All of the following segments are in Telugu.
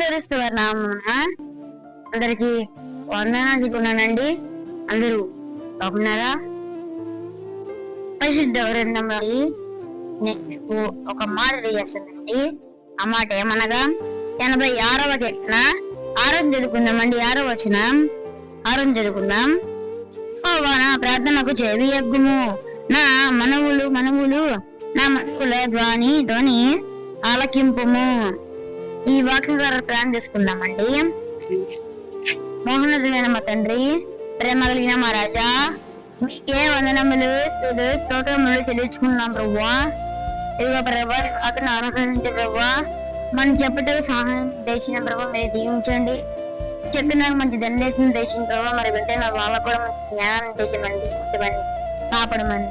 ఏసుక్రీస్తు నామమున అందరికి వందనాలు కొన్నానండి అందరూ బాగున్నారా? పరిశుద్ధ గ్రంథంలో నేను ఒక మాట చేస్తానండి ఆ మాట ఏమనగా ఎనభై ఆరవ కీర్తన ఆరం చదువుకుందామండి ఆరో వచ్చిన ఆరం చదువుకుందాం. ఓ నా ప్రార్థనకు చెవి ఎగ్గుము. నా మనవులు మనవులు నా మనవుల ధ్వని ధ్వని ఆలకింపుము. ఈ వాక్యం ద్వారా ప్లాన్ చేసుకుందామండి మోహనమైన మా తండ్రి ప్రేమ కలిగిన మా రాజా మీకే వందనములు స్తుతులు, స్తోత్రములు చెల్లించుకున్నాం ప్రభువా. ఇదిగో ప్రభా అతను అనుగ్రహించే ప్రభువా. మనం చెప్పటకు సహాయం చేసిన ప్రభావ మీరు దీవించండి. చెప్పినాక మంచి దండేసిన దేశం ప్రభావ మరి వింటే నా వాళ్ళకు కూడా మంచి జ్ఞానం తెచ్చమండి ఉంచమని కాపాడమని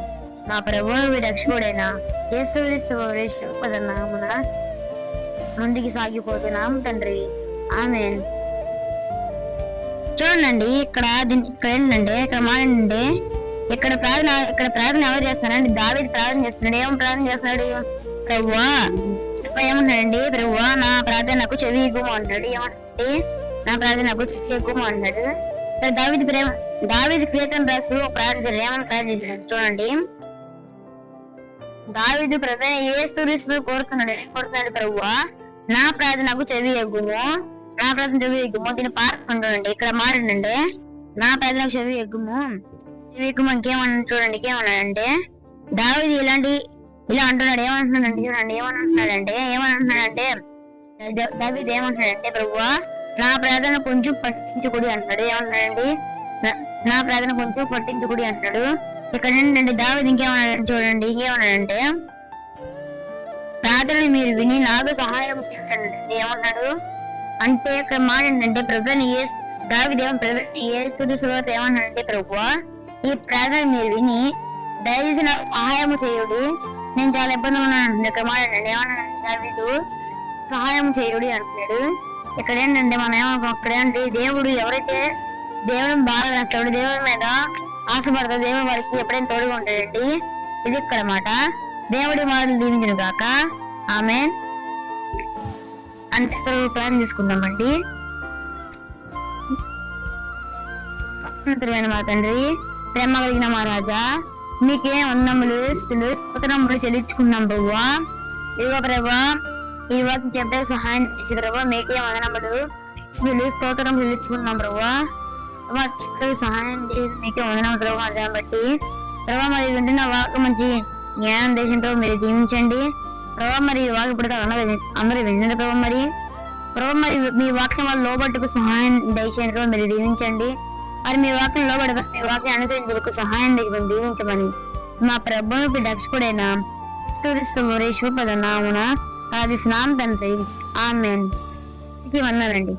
మా ప్రభు రక్షకుడైనా ఏసు యేసునామున ముందుకు సాగిపోతున్నాం తండ్రి. ఆమె చూడండి ఇక్కడ ఇక్కడ ఏంటంటే ఇక్కడ మానండి ఇక్కడ ప్రార్థన ఇక్కడ ప్రార్థన ఎవరు చేస్తున్నారండి దావి ప్రార్థన చేస్తున్నాడు. ఏం ప్రార్థన చేస్తున్నాడు? ప్రవ్వా ఏమంటాడండి ప్రవ్వా నా ప్రార్థనకు చెవి ఎక్కువ అంటాడు. ఏమంటే నా ప్రార్థనకు చెవి ఎగ్గుము అంటాడు. ఇక్కడ ప్రేమ దావిది క్రీతం రాసు ప్రార్థన ఏమని ప్రార్థించాడు చూడండి. దావీదు ప్రధాన ఏ సూర్యుడు కోరుతున్నాడు కోరుతున్నాడు ప్రభువా నా ప్రార్థనకు చెవి ఎగ్గుము నా ప్రార్థన చెవి ఎగ్గుము దీన్ని పాడుకుంటాడండి ఇక్కడ మారండి నా ప్రార్థనకు చెవి ఎగ్గుము చెవి ఎగ్గుము ఇంకేమన్నా చూడండి ఇంకేమన్నాడంటే దావిది ఇలాంటి ఇలా అంటున్నాడు. ఏమంటున్నాడంటే చూడండి ఏమంటున్నాడంటే ఏమంటున్నాడంటే దావిది ఏమంటున్నాడంటే ప్రభువా నా ప్రార్థన కొంచెం పట్టించుకుడి అంటాడు ఏమంటున్నాడండి? నా- ప్రార్థన కొంచెం పట్టించుకుడి అంటాడు ఇక్కడ ఏంటంటే దావిది ఇంకేమన్నాడు చూడండి ఇంకేమన్నాడంటే మాటలు మీరు విని నాకు సహాయం చేయండి. ఏమన్నాడు? అంటే ఇక్కడ మాట ఏంటంటే ప్రభుత్వం ఏ దావిదేవం ప్రభుత్వం ఏ స్థుతి సువాత ఏమన్నాడంటే ప్రభు ఈ ప్రార్థన మీరు విని దయచేసి నాకు సహాయం చేయుడి. నేను చాలా ఇబ్బంది ఉన్నాను. ఇక్కడ మాట ఏంటంటే ఏమన్నాడు దావీదు సహాయం చేయుడి అంటున్నాడు. ఇక్కడ ఏంటంటే మనం ఏమనుకో ఇక్కడ ఏంటి దేవుడు ఎవరైతే దేవుని బాగా వేస్తాడు దేవుని మీద ఆశపడతాడు దేవుడు వారికి ఎప్పుడైనా తోడుగా ఉంటాడండి. ఇది ఇక్కడ మాట. దేవుడి మాటలు దీవించిన కాక ఆమె. అంటే ప్లాన్ తీసుకుందామండి. స్వతంత్రమైన మా తండ్రి ప్రేమ కలిగిన మా రాజా మీకే వందములు స్థుతులు స్తోత్రములు చెల్లించుకున్నాం ప్రభా ఇదిగో ప్రభా ఈ వాకి చెప్పే సహాయం చేసి ప్రభా మీకే వందనములు స్థుతులు స్తోత్రం చెల్లించుకున్నాం ప్రభా సహాయం చేసి మీకే వందనములు ప్రభా దాన్ని బట్టి. ప్రభా మరి వింటున్న వాక్ మంచి జ్ఞానం దేశంతో మీరు దీవించండి ప్రభా మరి ఈ వాక్ ఇప్పుడు అందరూ అందరూ ప్రభా మరి. ప్రభా మరి మీ వాక్యం వల్ల లోబట్టుకు సహాయం దయచేయండి ప్రభా మీరు దీవించండి. మరి మీ వాక్యం లోబడి మీ వాక్యం అనుసరించేందుకు సహాయం దగ్గర దీవించమని. మా ప్రభువుకి దక్షకుడైన స్తూరిస్తూ శుభపద నామున అది స్నానం తండ్రి. ఆమెన్. వన్నారండి